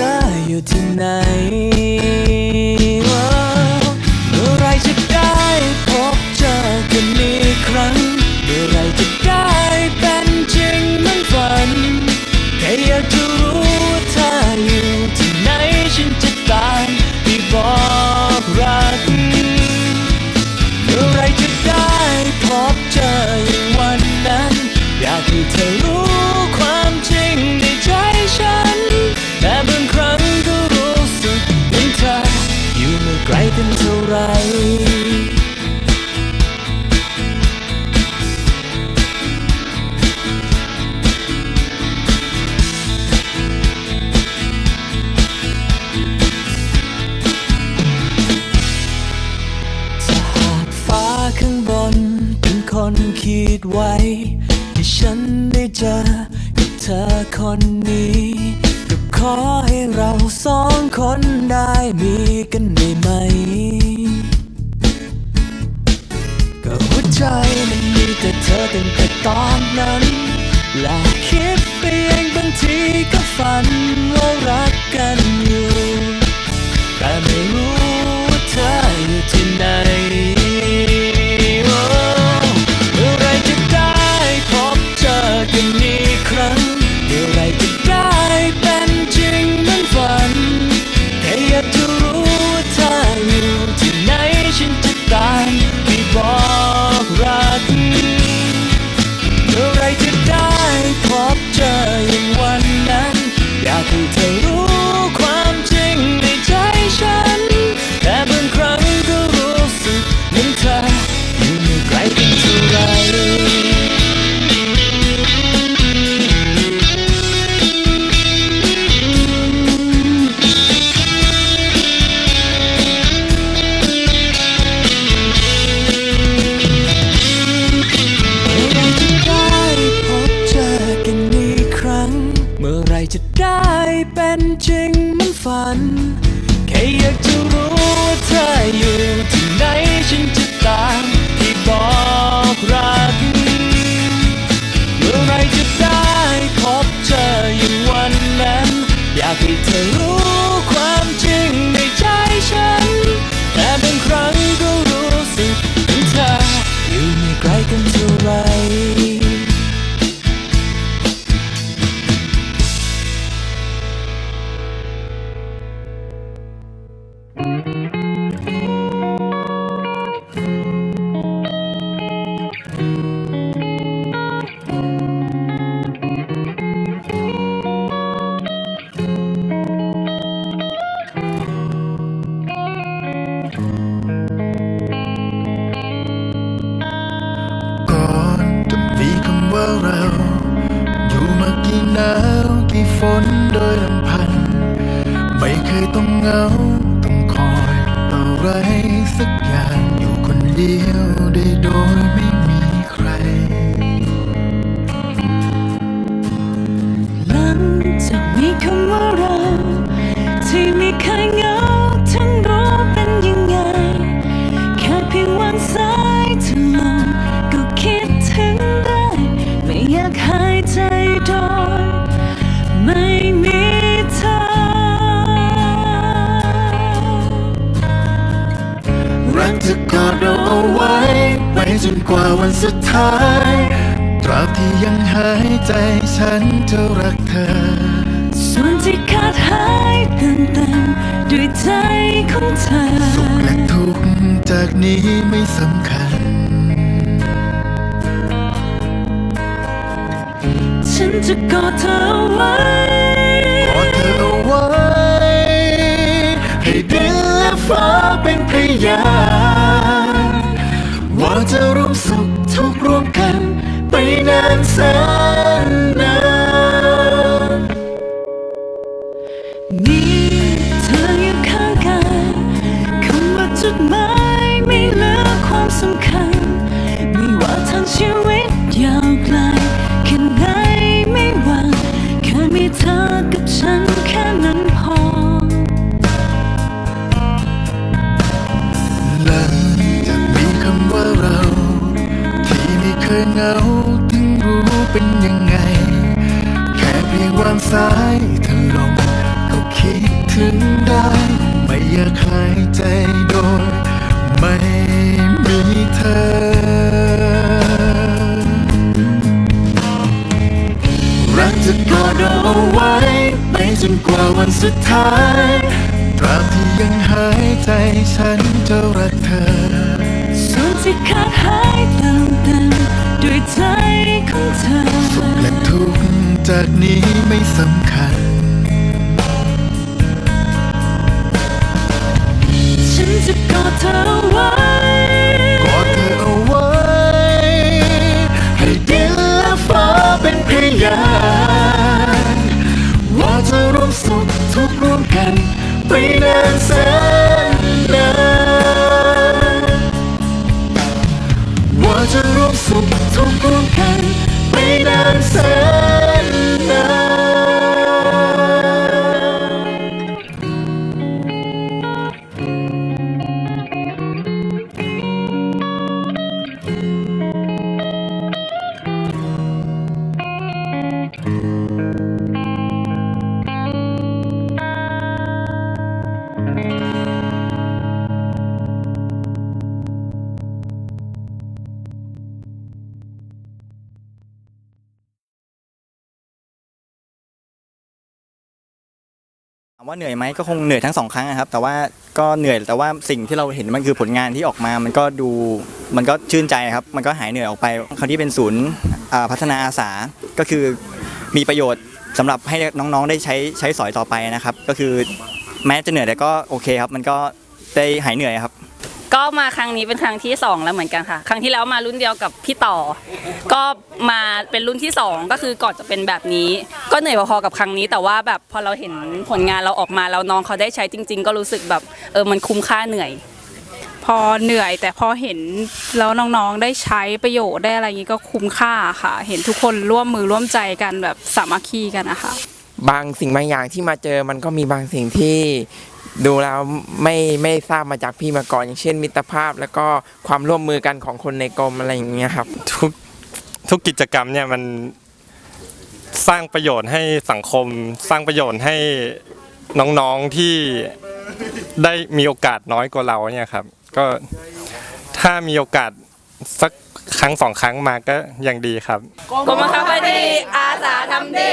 ออยู่ที่ไหนเมื่อไรจะได้พบ เจอกับเธอคนนี้ก็ขอให้เราสองคนได้มีกันได้ไหม ก็หัวใจมันมีแต่เธอตั้งแต่ตอนนั้น และคิดไปเองบางทีก็ฝันว่ารักกันอยู่ แต่ไม่รู้ว่าเธออยู่ที่ไหน อย คำว่าเราที่ไม่เคยเหงาทั้งรู้เป็นยังไง แค่เพียงวางสายเธอลงก็คิดถึงได้ ไม่อยากหายใจโดยไม่มีเธอ รักจะกอดเราเอาไว้ ไปจนกว่าวันสุดท้าย ตราบที่ยังหายใจฉันจะรักเธอ ส่วนที่ขาดหายเติมเต็มด้วยใจของเธอ สุขและทุกข์จากนี้ไม่สำคัญ ฉันจะกอดเธอไว้ กอดเธอเอาไว้ ให้ดินและฟ้าเป็นพยานว่าจะร่วมสุขทุกข์ร่วมกัน ไปนานแสน สำคัญ ไม่ว่าทางชีวิตยาวไกลแค่ไหนไม่ว่าแค่มีเธอกับฉันแค่นั้นพอและจะมีคำว่าเรา ที่ไม่เคยเหงาถึงรู้เป็นยังไง แค่เพียงวางสายเธอลงก็คิดถึงได้ ไม่อยากหายใจโดยไม่ มีเธอ รักจะกอดเอาไว้ไปจนกว่าวันสุดท้ายตราบที่ยังหายใจฉันจะรักเธอส่วนที่ขาดหายเติมเต็มด้วยใจของเธอสุขและทุกข์จากนี้ไม่สำคัญฉันจะกอดเธอไว้ ร่วมกันไปนานแสน ว่าเหนื่อยไหมก็คงเหนื่อยทั้งสองครั้งนะครับ แต่ว่าก็เหนื่อยแต่ว่าสิ่งที่เราเห็นมันคือผลงานที่ออกมา มันก็ดูมันก็ชื่นใจครับ มันก็หายเหนื่อยออกไปคราวที่เป็นศูนย์พัฒนาอาสาก็คือมีประโยชน์สำหรับให้น้องๆได้ใช้ใช้สอยต่อไปนะครับ ก็คือแม้จะเหนื่อยแต่ก็โอเคครับ มันก็ได้หายเหนื่อยครับ ก็มาครั้งนี้เป็นครั้งที่ 2 แล้วเหมือนกันค่ะ ครั้งที่แล้วมารุ่นเดียวกับพี่ต่อ ก็มาเป็นรุ่นที่ 2 ก็คือก่อนจะเป็นแบบนี้ ก็เหนื่อยพอๆกับครั้งนี้ แต่ว่าแบบพอเราเห็นผลงานเราออกมาแล้วน้องเขาได้ใช้จริง ๆ ก็รู้สึกแบบเออมันคุ้มค่าเหนื่อย พอเหนื่อยแต่พอเห็นแล้วน้องๆได้ใช้ประโยชน์ได้อะไรอย่างนี้ก็คุ้มค่าค่ะ เห็นทุกคนร่วมมือร่วมใจกันแบบสามัคคีกันนะคะบางสิ่งบางอย่างที่มาเจอมันก็มีบางสิ่งที่ ดูแล้วไม่ไม่ทราบมาจากพี่มาก่อน อย่างเช่นมิตรภาพ แล้วก็ความร่วมมือกันของคนในกรมอะไรอย่างเงี้ยครับ ทุกทุกกิจกรรมเนี่ยมันสร้างประโยชน์ให้สังคม สร้างประโยชน์ให้น้องๆที่ได้มีโอกาสน้อยกว่าเราเนี่ยครับ ก็ถ้ามีโอกาสสักครั้งสองครั้งมาก็ยังดีครับ กรมคับดีอาสาทำดี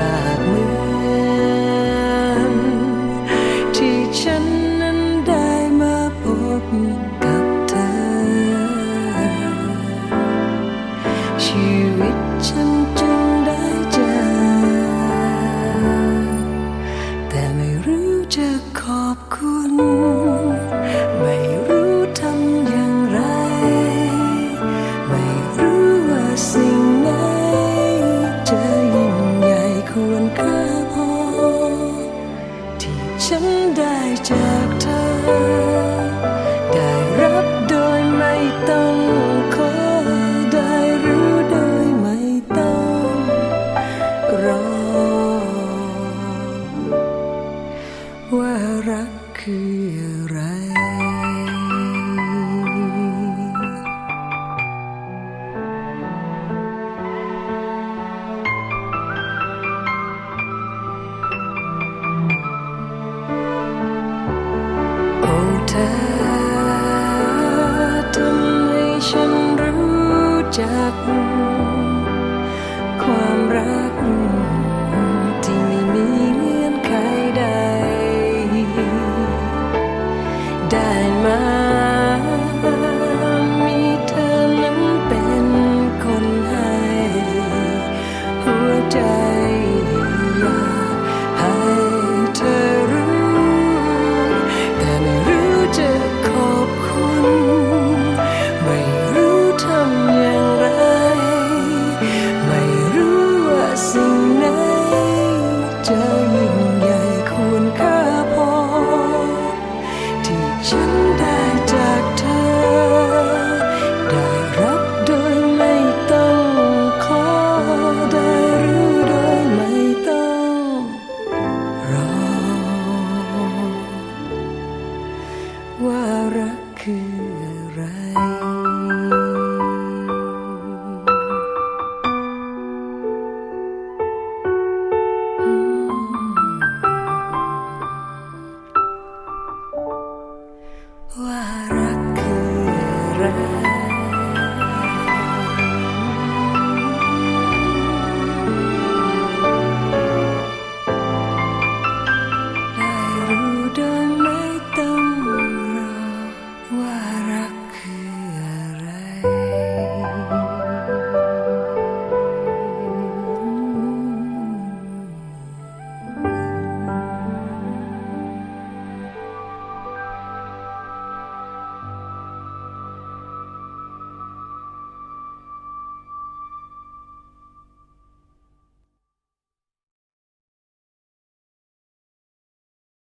มา